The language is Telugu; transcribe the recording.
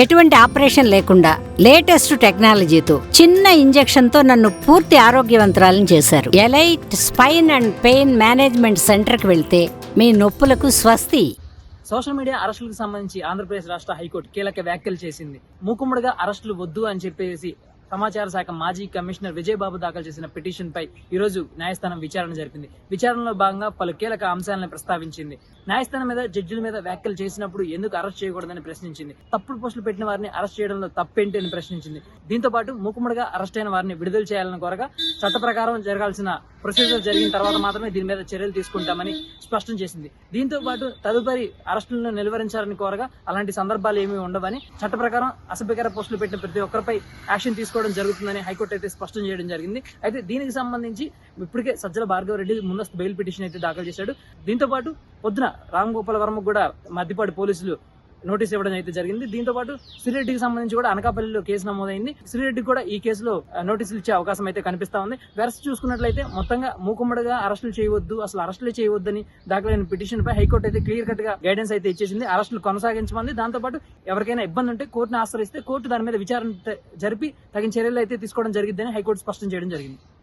ఎటువంటి ఆపరేషన్ లేకుండా లేటెస్ట్ టెక్నాలజీతో చిన్న ఇంజెక్షన్తో నన్ను పూర్తి ఆరోగ్యవంతురాలను చేశారు. Elite spine and pain management సెంటర్కి వెళ్తే మీ నొప్పులకు స్వస్తి. సోషల్ మీడియా అరెస్టులకు సంబంధించి ఆంధ్రప్రదేశ్ రాష్ట్ర హైకోర్టు కీలక వ్యాఖ్యలు చేసింది. మూకుమ్మడిగా అరెస్టులు వద్దు అని చెప్పేసి సమాచార శాఖ మాజీ కమిషనర్ విజయబాబు దాఖలు చేసిన పిటిషన్ పై ఈ రోజు న్యాయస్థానం విచారణ జరిపింది. విచారణలో భాగంగా పలు కీలక అంశాలను ప్రస్తావించింది. న్యాయస్థానం మీద జడ్జిల మీద వ్యాఖ్యలు చేసినప్పుడు ఎందుకు అరెస్ట్ చేయకూడదని ప్రశ్నించింది. తప్పుడు పోస్టులు పెట్టిన వారిని అరెస్ట్ చేయడంలో తప్పేంటి అని ప్రశ్నించింది. దీంతో పాటు మూకుమ్మడిగా అరెస్ట్ అయిన వారిని విడుదల చేయాలని కోరగా చట్ట ప్రకారం జరగాల్సిన ప్రొసీజర్ జరిగిన తర్వాత మాత్రమే దీని మీద చర్యలు తీసుకుంటామని స్పష్టం చేసింది. దీంతో పాటు తదుపరి అరెస్టులను నిలువరించాలని కోరగా అలాంటి సందర్భాలు ఏమీ ఉండవని చట్ట ప్రకారం అసభ్యకర పోస్టులు పెట్టిన ప్రతి ఒక్కరిపై యాక్షన్ తీసుకోవడం జరుగుతుందని హైకోర్టు అయితే స్పష్టం చేయడం జరిగింది. అయితే దీనికి సంబంధించి ఇప్పటికే సజ్జల భార్గవ రెడ్డి ముందస్తు బెయిల్ పిటిషన్ అయితే దాఖలు చేశాడు. దీంతో పాటు పొద్దున రామ్ గోపాల్ వర్మకు కూడా మద్దిపాటి పోలీసులు నోటీస్ ఇవ్వడం అయితే జరిగింది. దీంతో పాటు శ్రీరెడ్డికి సంబంధించి కూడా అనకాపల్లిలో కేసు నమోదైంది. శ్రీరెడ్డి కూడా ఈ కేసులో నోటీసులు ఇచ్చే అవకాశం అయితే కనిపిస్తా ఉంది. వెరస్ చూసుకున్నట్లయితే మొత్తంగా మూకుమ్మడిగా అరెస్టులు చేయవద్దు అసలు అరెస్టులు చేయవద్దని దాఖలైన పిటిషన్ పై హైకోర్టు అయితే క్లియర్ కట్గా గైడెన్స్ అయితే ఇచ్చేసింది. అరెస్టులు కొనసాగించమంది. దాంతో పాటు ఎవరికైనా ఇబ్బంది ఉంటే కోర్టును ఆశ్రయిస్తే కోర్టు దాని మీద విచారణ జరిపి తగిన చర్యలు అయితే తీసుకోవడం జరిగిందని హైకోర్టు స్పష్టం చేయడం జరిగింది.